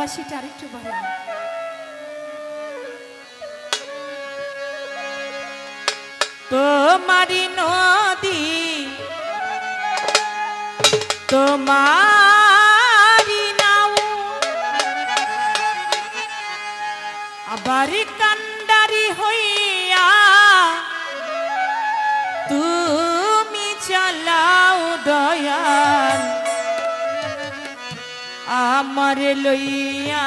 বাঁশিটা আরেকটু ভালো তোমারি নদী তোমারি নাও। আবার আমার লইয়া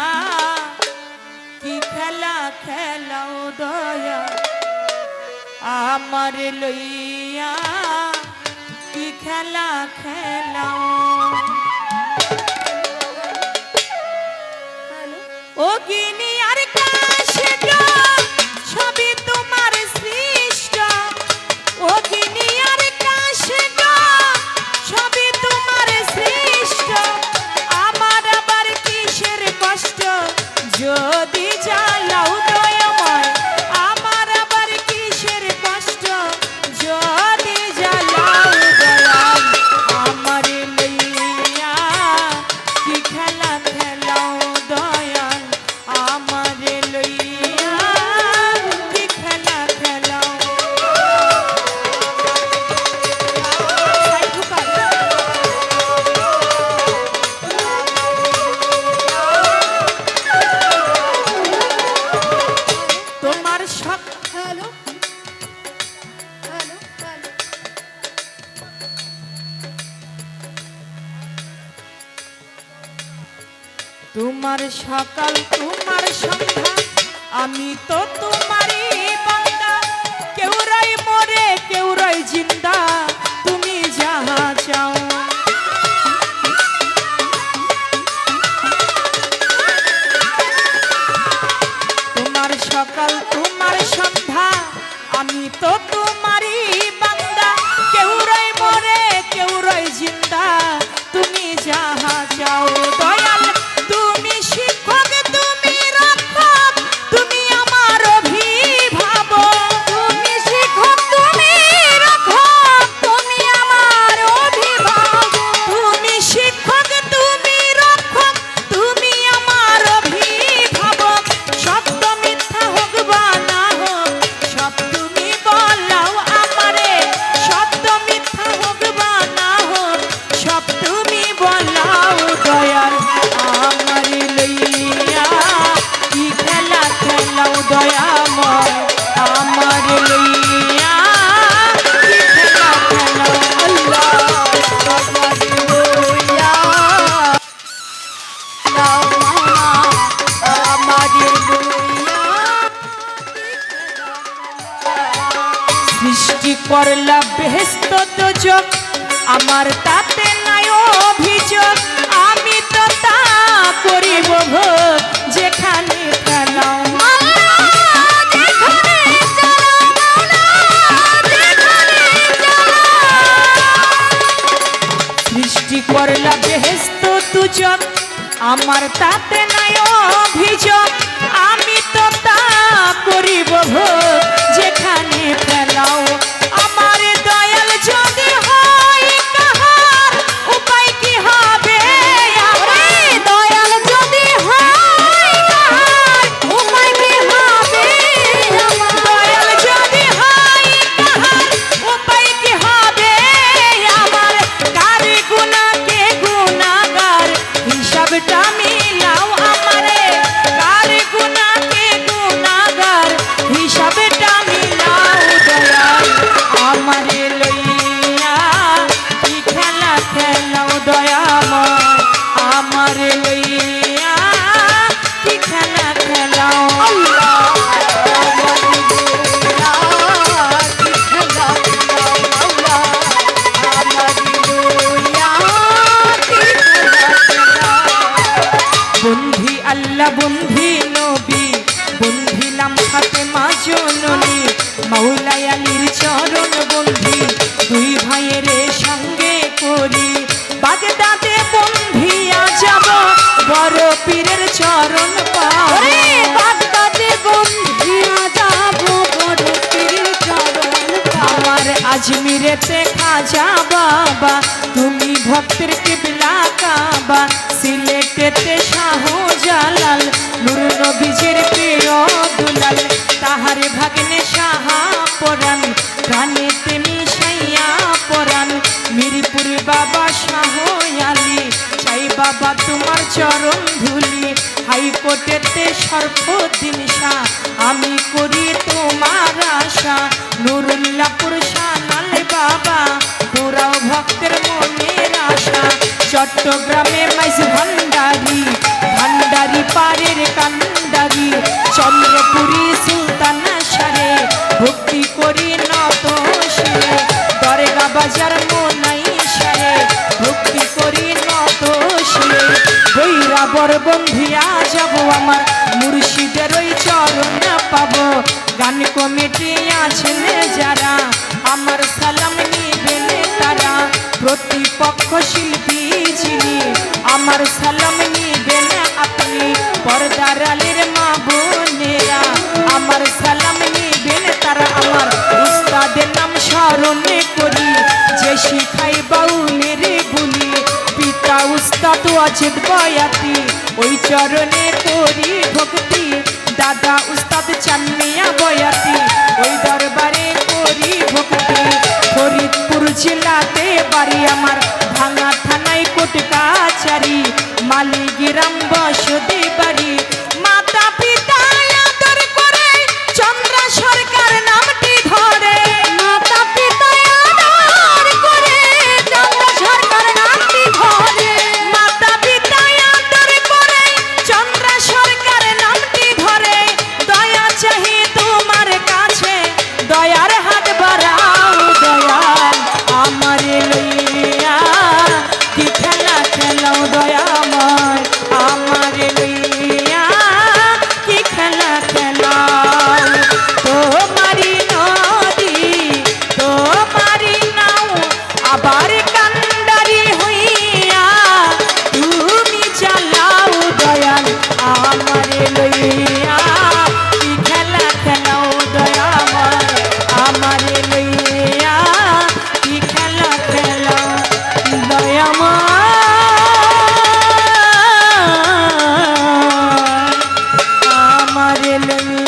কি খেলা খেলাও দয়া? আমার লইয়া কি খেলা খেলাও? ও গিনিয়া তোমার সকাল, তোমার সন্ধ্যা, আমি তো তোমারই বান্দা। কেউ রই মরে, কেউ রই জিন্দা, তুমি যাহা চাও। তোমার সকাল, তোমার সন্ধ্যা, আমি তো তোমারই বান্দা। কেউ রই সৃষ্টি করলা বেহস্ত যোগ আমার তাতে নাই অভিযোগ। আমি তো তা করিব যেখানে সৃষ্টি করলা বেহস্ত দুজন আমার তাতে নাই অভিযোগ। জননী চরণ বন্ধি দুই ভাইয়ের সঙ্গে করি। বাগদাদে বন্ধি যাব বড় পীরের চরণ পাওয়া বাগদাদে বন্ধি যাব চরণ আমার আজমিরেতে খাজা বাবা তুমি ভক্তের কেবলা কাবা। हर भगने शाह পাবো। গান কমিটি আছেন যারা, আমার সালাম নিবেন তারা। প্রতিপক্ষ শিল্পী যিনি, আমার সালাম নিবেন আপনি। পর্দার আলীর মা বোনেরা, আমার সালাম নিবেন তারা। আমার উস্তাদের নাম স্মরণে করি। যে শিখাই বাউলের বলি পিতা উস্তাদ অজিত বয়াতি, ওই চরণে করি ভক্তি। দাদা উস্তাদ চান্নিয়া বয়াতি, ওই দরবারে করি ভক্তি। ফরিদপুর জেলাতে বাড়ি আমার, ভাঙা থানায় কোটকাচারি মালিগ্রাম বসতি তোমার